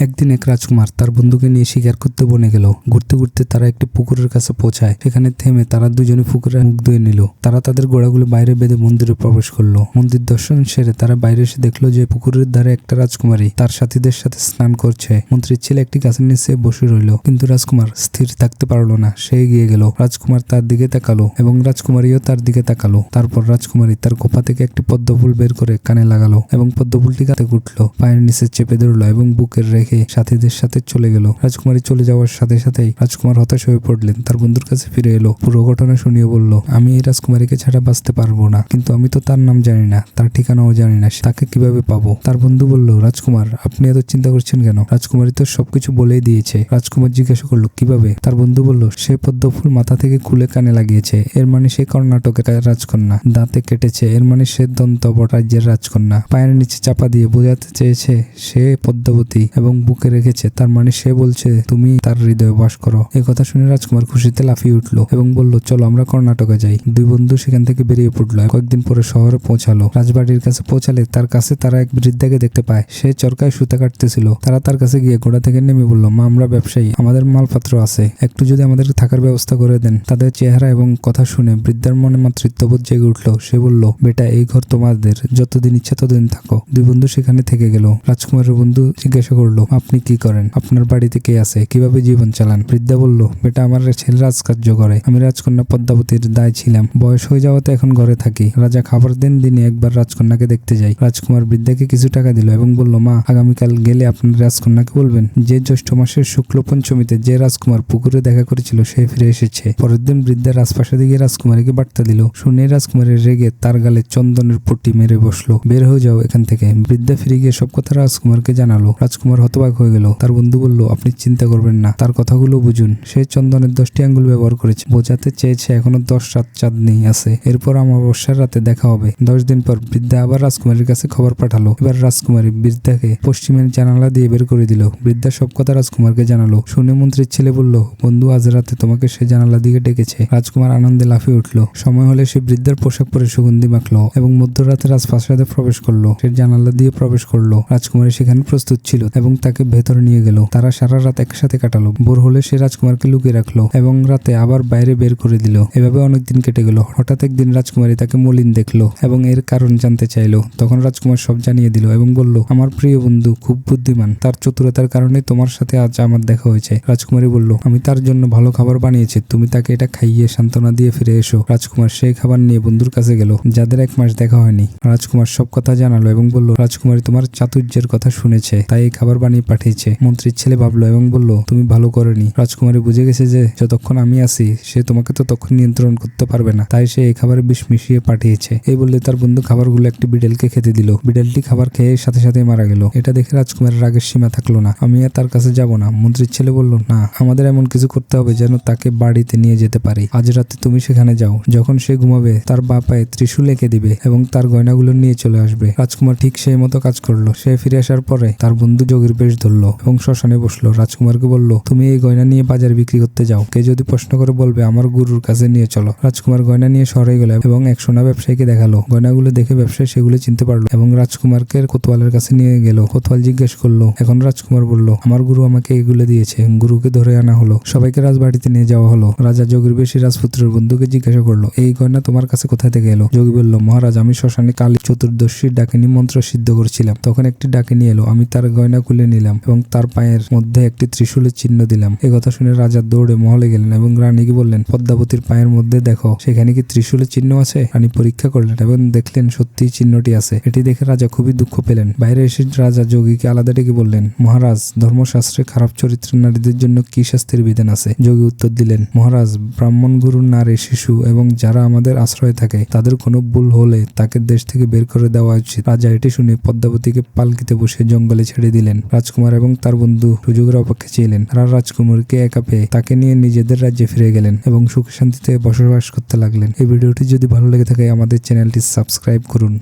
একদিন এক রাজকুমার তার বন্ধুকে নিয়ে শিকার করতে বনে গেল। ঘুরতে ঘুরতে তারা একটি পুকুরের কাছে পৌঁছায়। সেখানে থেমে তারা দুজনে পুকুরে মুখ ধুয়ে নিল। তারা তাদের গোড়াগুলো বাইরে বেঁধে মন্দিরে প্রবেশ করল। মন্দির দর্শন সেরে তারা বাইরে এসে দেখল যে পুকুরের ধারে একটা রাজকুমারী তার সাথীদের সাথে স্নান করছে। মন্ত্রীর ছেলে একটি গাছের নিচে বসে রইল। কিন্তু রাজকুমার স্থির থাকতে পারল না। সে এগিয়ে গেল। রাজকুমার তার দিকে তাকালো এবং রাজকুমারীও তার দিকে তাকালো। তারপর রাজকুমারী তার কোপা থেকে একটি পদ্মফুল বের করে কানে লাগালো এবং পদ্মফুলটি গাতে উঠল পায়ের নিচে চেপে ধরলো এবং বুকের রেখে সাথীদের সাথে চলে গেল। রাজকুমারী চলে যাওয়ার সাথে সাথেই রাজকুমার হতাশ হয়ে পড়লেন। তার বন্ধুর কাছে ফিরে এলো। পুরো ঘটনা শুনিয়ে বলল, আমি এই রাজকুমারীকে ছাড়া বাঁচতে পারব না। কিন্তু আমি তো তার নাম জানি না, তার ঠিকানাও জানি না। তাকে কীভাবে পাবো? তার বন্ধু বলল, রাজকুমার, আপনি এত চিন্তা করছেন কেন? রাজকুমারী তো সবকিছু বলেই দিয়েছে। রাজকুমার জিজ্ঞাসা করল, কীভাবে? তার বন্ধু বলল, সে পদ্মফুল মাথা থেকে খুলে কানে লাগিয়েছে। এর মানে সে কর্ণাটকের রাজকন্যা। দাঁতে কেটেছে। এর মানে সে দন্তবট রাজ্যের রাজকন্যা। পায়ের নিচে চাপা দিয়ে বোঝাতে চেয়েছে সে পদ্মাবতী এবং বুকে রেখেছে, তার মানে সে বলছে, তুমি তার হৃদয়ে বাস করো। এই কথা শুনে রাজকুমার খুশিতে লাফিয়ে উঠল এবং বলল, চলো, আমরা কর্ণাটকে যাই। দুই বন্ধু সেখান থেকে বেরিয়ে পড়ল। কয়েকদিন পরে শহরে পৌঁছালো। রাজবাড়ির কাছে পৌঁছালে তার কাছে তারা এক বৃদ্ধাকে দেখতে পায়। সে চরকায় সুতা কাটতেছিল। তারা তার কাছে গিয়ে ঘোড়া থেকে নেমে বলল, মা, আমরা ব্যবসায়ী। আমাদের মালপত্র আছে। একটু যদি আমাদের থাকার ব্যবস্থা করে দেন। তাদের চেহারা এবং কথা শুনে বৃদ্ধার মনে মাতৃত্ববোধ জেগে উঠল। সে বলল, বেটা, এই ঘর তোমাদের। যতদিন ইচ্ছা ততদিন থাকো। দুই বন্ধু সেখানে থেকে গেল। রাজকুমারের বন্ধু জিজ্ঞাসা করল আপনি কি করেন? আপনার বাড়িতে কে আছে? কীভাবে জীবন চালান? বৃদ্ধা বলল, বেটা, আমার ছেলে রাজকার্য করে। আমি রাজকন্যা পদ্মাবতীর দায় ছিলাম। বয়স হয়ে যাওয়াতে এখন ঘরে থাকি। রাজা খাবার দেন, দিনে একবার রাজকন্যাকে দেখতে যাই। রাজকুমার বৃদ্ধাকে কিছু টাকা দিল এবং বলল, মা, আগামীকাল গেলে আপনার রাজকন্যাকে বলবেন। যে জ্যৈষ্ঠ মাসের শুক্ল পঞ্চমীতে যে রাজকুমার পুকুরে দেখা করেছিল, সে ফিরে এসেছে। পরের দিন বৃদ্ধা রাজপ্রাসাদে গিয়ে রাজকুমারীকে বার্তা দিল। শুনে রাজকুমারের রেগে তার গালে চন্দনের পট্টি মেরে বসল। বের হয়ে যাও এখান থেকে। বৃদ্ধা ফিরে গিয়ে সব কথা রাজকুমারকে জানালো। রাজকুমার হতবাক হয়ে গেল। তার বন্ধু বলল, আপনি চিন্তা করবেন না। তার কথাগুলো বুঝুন। সে চন্দনের দশটি আঙ্গুল ব্যবহার করেছে। বোঝাতে চেয়েছে এখনও দশ রাত চাঁদনি আছে। এরপর আমার বর্ষার রাতে দেখা হবে। দশ দিন পর বৃদ্ধা আবার রাজকুমারীর কাছে খবর পাঠালো। এবার রাজকুমারী বৃদ্ধাকে পশ্চিমের জানালা দিয়ে বের করে দিল। বৃদ্ধা সব কথা রাজকুমারকে জানালো। শুনে মন্ত্রীর ছেলে বলল, বন্ধু, আজ রাতে তোমাকে সে জানালা দিকে ডেকেছে। রাজকুমার আনন্দে লাফিয়ে উঠল। সময় হলে সে বৃদ্ধার পোশাক পরে সুগন্ধি মাখলো এবং মধ্যরাতে রাজপ্রাসাদে প্রবেশ করল। সে জানালা দিয়ে প্রবেশ করল। রাজকুমারী সেখানে প্রস্তুত ছিল এবং তাকে ভেতরে নিয়ে গেল। তারা সারা রাত একসাথে কাটালো। ভোর হলে সে রাজকুমারকে লুকিয়ে রাখল এবং রাতে আবার বাইরে বের করে দিল। এভাবে অনেকদিন কেটে গেল। হঠাৎ একদিন রাজকুমারী তাকে মলিন দেখল এবং এর কারণ জানতে চাইলো। তখন রাজকুমার সব জানিয়ে দিল এবং বলল, আমার প্রিয় বন্ধু, খুব বুদ্ধিমান। তার চতুরতার কারণে তোমার সাথে আজ আমার দেখা হয়েছে। রাজকুমারী বলল, আমি তার জন্য ভালো খাবার বানিয়েছি। তুমি তাকে এটা খাইয়ে সান্ত্বনা দিয়ে ফিরে এসো। রাজকুমার সেই খাবার নিয়ে বন্ধুর কাছে গেল, যাদের এক মাস দেখা হয়নি। রাজকুমার সব কথা জানালো এবং বলল, রাজকুমারী তোমার চাতুর্যের কথা শুনেছে, তাই এই খাবার বানিয়ে পাঠিয়েছে। মন্ত্রীর ছেলে ভাবলো এবং বলল, তুমি ভালো করেনি। রাজকুমারী বুঝে গেছে যে যতক্ষণ আমি আছি, সে তোমাকে তো তখন নিয়ন্ত্রণ করতে পারবে না। তাই সে এই খাবারে বিষ মিশিয়ে পাঠিয়েছে। এই বললে তার বন্ধু খাবারগুলো একটি বিড়ালকে খেতে দিল। বিড়ালটি খাবার খেয়ে সাথে সাথে মারা গেল। এটা দেখে রাজকুমারের রাগের সীমা থাকল না। আমি আর তার কাছে যাব না। মন্ত্রীর ছেলে বলল, না, আমাদের এমন কিছু করতে হবে যেন তাকে বাড়িতে নিয়ে যেতে পারি। আজ রাতে তুমি সেখানে যাও। যখন সে ঘুমাবে, তার বা পায়ে ত্রিশূল এঁকে দিবে এবং তার গয়নাগুলো নিয়ে চলে আসবে। রাজকুমার ঠিক সেই মতো কাজ করল। সে ফিরে আসার পরে তার বন্ধু যোগীর বেশ ধরলো এবং শ্মশানে বসল। রাজকুমারকে বলল, তুমি এই গয়না নিয়ে বাজারে বিক্রি করতে যাও। কে যদি প্রশ্ন করে বলবে, আমার গুরুর কাছে নিয়ে চলো। রাজকুমার গয়না নিয়ে শহরে গেল এবং এক সোনা ব্যবসায়ীকে দেখাল। গয়নাগুলো দেখে ব্যবসায়ী সেগুলো চিনতে পারল এবং রাজকুমারকে কোতোয়ালের কাছে নিয়ে গেল। কোতোয়াল জিজ্ঞেস করল, এখন রাজকুমার বলল, আমার গুরু আমাকে এগুলো দিয়েছে। গুরুকে ধরে আনা হলো। সবাইকে রাজবাড়িতে নিয়ে যাওয়া হলো। রাজা যোগীর বেশি রাজপুত্রের বন্ধুকে জিজ্ঞাসা করল, এই গয়না তোমার কাছে কোথা থেকে এলো? যোগী বলল, মহারাজ, আমি শ্মশানে কালী চতুর্দশীর ডাকিনী মন্ত্র সিদ্ধ করছিলাম। তখন একটি ডাকিনী এলো। আমি তার গয়না খুলে নিলাম এবং তার পায়ের মধ্যে একটি ত্রিশূলের চিহ্ন দিলাম। এই কথা শুনে রাজা দৌড়ে মহলে গেলেন এবং রানীকে বললেন, পদ্মাবতীর পায়ের মধ্যে দেখো, সেখানে কি ত্রিশূলের চিহ্ন আছে? রানী পরীক্ষা করলেন এবং দেখলেন সত্যি চিহ্নটি আছে। এটি দেখে রাজা খুবই দুঃখ পেলেন। বাইরে এসে রাজা যোগীকে আলাদা ডেকে বললেন, মহারাজ, ধর্মশাস্ত্রে খারাপ চরিত্রের নারীদের জন্য কি শাস্তির বিধান আছে? যোগী উত্তর দিলেন, মহারাজ, ব্রাহ্মণ গুরু, নারী, শিশু এবং যারা আমাদের আশ্রয়ে থাকে, তাদের কোনো ভুল হলে তাকে দেশ থেকে বের করে দেওয়া উচিত। রাজা এটি শুনে পদ্মাবতীকে পালকিতে বসে জঙ্গলে ছেড়ে দিলেন। রাজকুমার এবং তার বন্ধু সুযোগের অপেক্ষা ছিলেন। তারা রাজকুমারকে একা পেয়ে তাকে নিয়ে নিজেদের রাজ্যে ফিরে গেলেন এবং সুখ শান্তিতে বসবাস করতে লাগলেন। এই ভিডিওটি যদি ভালো লেগে থাকে আমাদের চ্যানেলটি সাবস্ক্রাইব করুন।